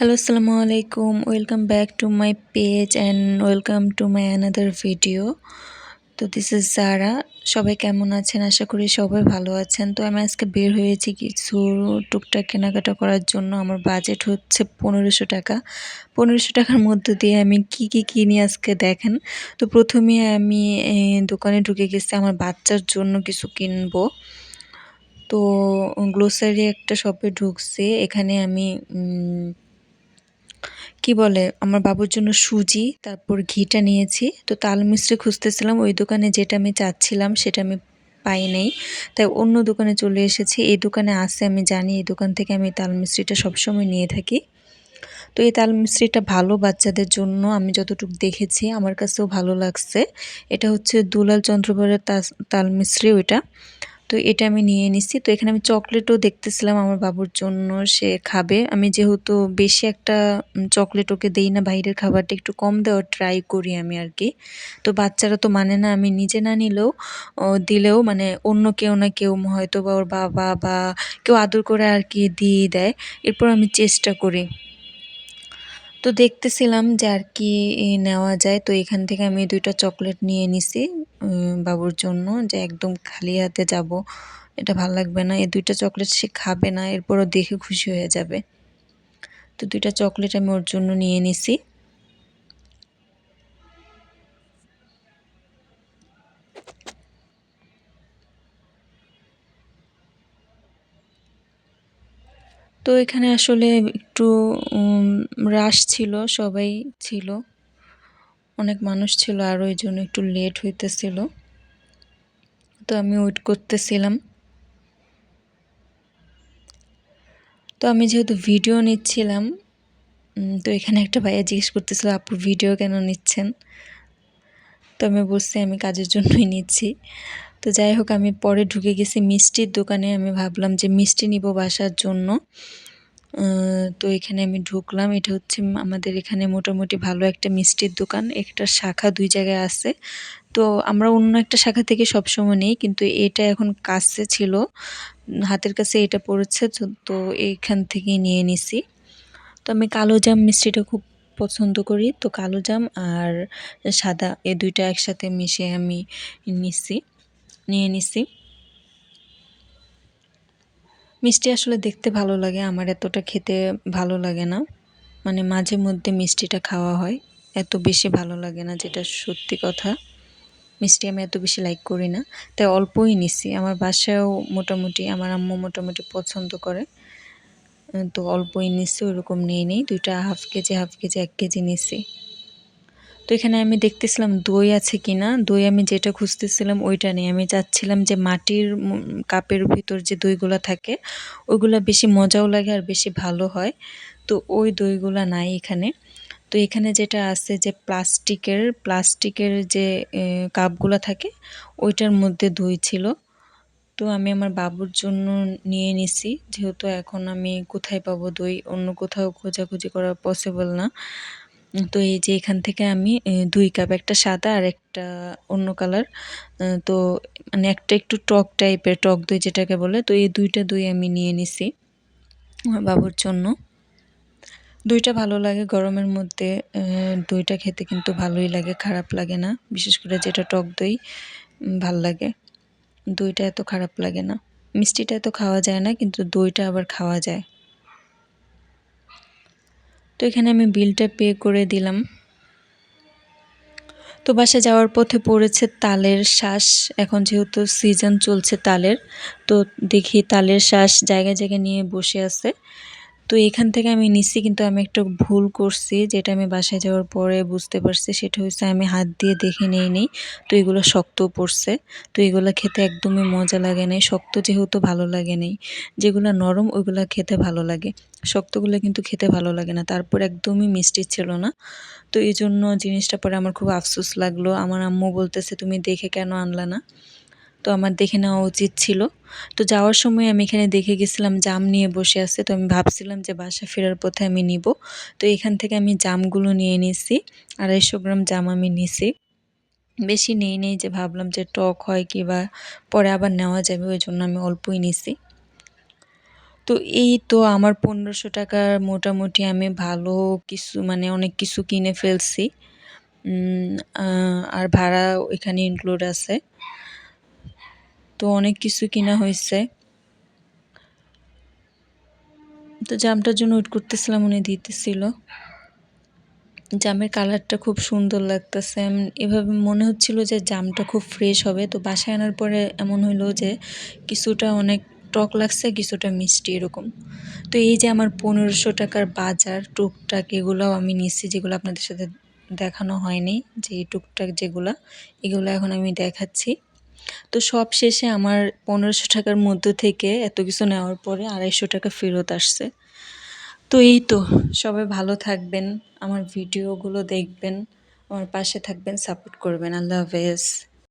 Hello আসসালামু আলাইকুম welcome back to my page and welcome to my another video তো this is Zara সবাই কেমন আছেন? আশা করি সবাই ভালো আছেন। তো আমি আজকে বের হয়েছি কিছু টুকটাক কেনাকাটা করার জন্য। আমার বাজেট হচ্ছে পনেরোশো টাকা। পনেরোশো টাকার মধ্যে দিয়ে আমি কি কি কিনি আজকে দেখেন? তো প্রথমে আমি দোকানে ঢুকে গেছি। আমার বাচ্চার জন্য কিছু কিনবো। তো গ্লোসারি একটা শপে ঢুকছে। এখানে আমি কি বলে, আমার বাবুর জন্য সুজি, তারপর ঘিটা নিয়েছি। তো তাল মিশ্রি খুঁজতেছিলাম, ওই দোকানে যেটা আমি চাচ্ছিলাম সেটা আমি পাই নাই। তাই অন্য দোকানে চলে এসেছি। এই দোকানে আসে আমি জানি, এই দোকান থেকে আমি তাল মিশ্রিটা সবসময় নিয়ে থাকি। তো এই তাল মিশ্রিটা ভালো বাচ্চাদের জন্য, আমি যতটুকু দেখেছি, আমার কাছেও ভালো লাগছে। এটা হচ্ছে দুলাল চন্দ্রবরের তাল মিশ্রি ওইটা। তো এটা আমি নিয়ে নিছি তো এখানে আমি চকলেটও দেখতেছিলাম আমার বাবুর জন্য, সে খাবে। আমি যেহেতু বেশি একটা চকলেট ওকে দিই না, বাইরের খাবারটা একটু কম দেওয়ার ট্রাই করি আমি আর কি তো বাচ্চারা তো মানে না, আমি নিজে না নিলেও দিলেও মানে অন্য কেউ না কেউ হয়তো বা ওর বাবা বা কেউ আদর করে আর কি দিয়ে দেয়। এরপর আমি চেষ্টা করি। তো দেখতেছিলাম যে আর কি নেওয়া যায়। তো এখান থেকে আমি দুইটা চকলেট নিয়ে নিছি বাবুর জন্য, যে একদম খালি হাতে যাব। এটা ভালো লাগবে না। এই দুইটা চকলেট সে খাবে না, এরপরও দেখে খুশি হয়ে যাবে। তো দুইটা চকলেট আমি ওর জন্য নিয়ে নিছি। তো এখানে আসলে একটু রাশ ছিল, সবাই ছিল। অনেক মানুষ ছিল আর ওই জন্য একটু লেট হইতেছিল। তো আমি ওয়েট করতেছিলাম। তো আমি যেহেতু ভিডিও নিচ্ছিলাম তো এখানে একটা ভাইয়া জিজ্ঞেস করতেছিল, আপু ভিডিও কেন নিচ্ছেন? তো আমি বলছি, আমি কাজের জন্যই নিচ্ছি। তো যাই হোক, আমি পরে ঢুকে গেছি মিষ্টির দোকানে। আমি ভাবলাম যে মিষ্টি নিব বাসার জন্য। তো এখানে আমি ঢুকলাম। এটা হচ্ছে আমাদের এখানে মোটামুটি ভালো একটা মিষ্টির দোকান। একটা শাখা দুই জায়গায় আছে। তো আমরা অন্য একটা শাখা থেকে সবসময় নেই, কিন্তু এটা এখন কাছে ছিল। হাতের কাছে এটা পড়েছে, তো এইখান থেকেই নিয়ে নিছি। তো আমি কালো জাম মিষ্টিটা খুব পছন্দ করি। তো কালো জাম আর সাদা এ দুইটা একসাথে মিশিয়ে আমি নিছি। নিয়ে নিছি। মিষ্টি আসলে দেখতে ভালো লাগে, আমার এতটা খেতে ভালো লাগে না। মানে মাঝে মধ্যে মিষ্টিটা খাওয়া হয়, এত বেশি ভালো লাগে না যেটা সত্যি কথা। মিষ্টি আমি এত বেশি লাইক করি না। তাই অল্পই নিছি, আমার বাসায়ও মোটামুটি, আমার আম্মু মোটামুটি পছন্দ করে। তো অল্পই নিচ্ছি ওরকম নিয়ে নেই। দুইটা হাফ কেজি হাফ কেজি, এক কেজি নিচ্ছি তো এখানে আমি দেখতেছিলাম দই আছে কি না দই আমি যেটা খুঁজতেছিলাম ওইটা নেই। আমি চাচ্ছিলাম যে মাটির কাপের ভিতর যে দইগুলো থাকে, ওইগুলো বেশি মজাও লাগে আর বেশি ভালো হয়। তো ওই দইগুলো নাই এখানে। তো এখানে যেটা আছে যে প্লাস্টিকের প্লাস্টিকের যে কাপগুলো থাকে, ওইটার মধ্যে দই ছিল। তো আমি আমার বাবুর জন্য নিয়ে নিছি। যেহেতু এখন আমি কোথায় পাবো দই? অন্য কোথাও খোঁজাখুঁজি করা পসিবল না। তো এই যে এখান থেকে আমি দুই কাপ, একটা সাদা আর একটা অন্য কালার তো মানে একটা একটু টক টাইপের, টক দই যেটাকে বলে, তো এই দুইটা দই আমি নিয়ে নিছি আমার বাবুর জন্য। দইটা ভালো লাগে, গরমের মধ্যে দইটা খেতে কিন্তু ভালোই লাগে, খারাপ লাগে না, বিশেষ করে যেটা টক দই ভালো লাগে। দইটা এত খারাপ লাগে না। মিষ্টিটা এত খাওয়া যায় না, কিন্তু দইটা আবার খাওয়া যায়। তো এখানে আমি বিলটা পে করে দিলাম। তো বাসা যাওয়ার পথে পড়েছে তালের শ্বাস। এখন যেহেতু সিজন চলছে তালের, তো দেখি তালের শ্বাস জায়গায় জায়গায় নিয়ে বসে আছে। তো এখান থেকে আমি নিচ্ছি কিন্তু আমি একটা ভুল করছি, যেটা আমি বাসায় যাওয়ার পরে বুঝতে পারছি, সেটা হচ্ছে আমি হাত দিয়ে দেখে নেই নেই, তো এগুলো শক্ত পড়ছে, তো এগুলো খেতে একদমই মজা লাগে নাই, শক্ত যেহেতু ভালো লাগে নেই, যেগুলো নরম ওইগুলো খেতে ভালো লাগে, শক্তগুলো কিন্তু খেতে ভালো লাগে না, তারপর একদমই মিষ্টি ছিল না, তো এই জন্য জিনিসটা পরে আমার খুব আফসোস লাগল, আমার আম্মু বলতেছে, তুমি দেখে কেন আনলা না? তো আমার দেখে নেওয়া উচিত ছিল। তো যাওয়ার সময় আমি এখানে দেখে গেছিলাম জাম নিয়ে বসে আছে। তো আমি ভাবছিলাম যে বাসা ফেরার পথে আমি নিব। তো এখান থেকে আমি জামগুলো নিয়ে নিছি। আড়াইশো গ্রাম জাম আমি নিছি। বেশি নেই নেই যে ভাবলাম যে টক হয় কি বা পরে আবার নেওয়া যাবে, ওই জন্য আমি অল্পই নিছি। তো এই তো আমার পনেরোশো টাকার মোটামুটি আমি ভালো কিছু মানে অনেক কিছু কিনে ফেলছি। আর ভাড়া এখানে ইনক্লুড আছে। তো অনেক কিছু কিনা হয়েছে। তো জামটার জন্য ওয়েট করতেছিলাম, উনি দিতেছিল। জামের কালারটা খুব সুন্দর লাগতেছে। এভাবে মনে হচ্ছিল যে জামটা খুব ফ্রেশ হবে। তো বাসায় আনার পরে এমন হইল যে কিছুটা অনেক টক লাগছে, কিছুটা মিষ্টি এরকম। তো এই যে আমার পনেরোশো টাকার বাজার, টুকটাক এগুলোও আমি নিচ্ছি যেগুলো আপনাদের সাথে দেখানো হয়নি, যে টুকটাক যেগুলো, এগুলো এখন আমি দেখাচ্ছি। তো সব শেষে আমার পনেরোশো টাকার মধ্যে থেকে এত কিছু নেওয়ার পরে আড়াইশো টাকা ফেরত আসছে। তো এই তো, সবাই ভালো থাকবেন, আমার ভিডিওগুলো দেখবেন, আমার পাশে থাকবেন, সাপোর্ট করবেন, আল্লাহ হাফেজ।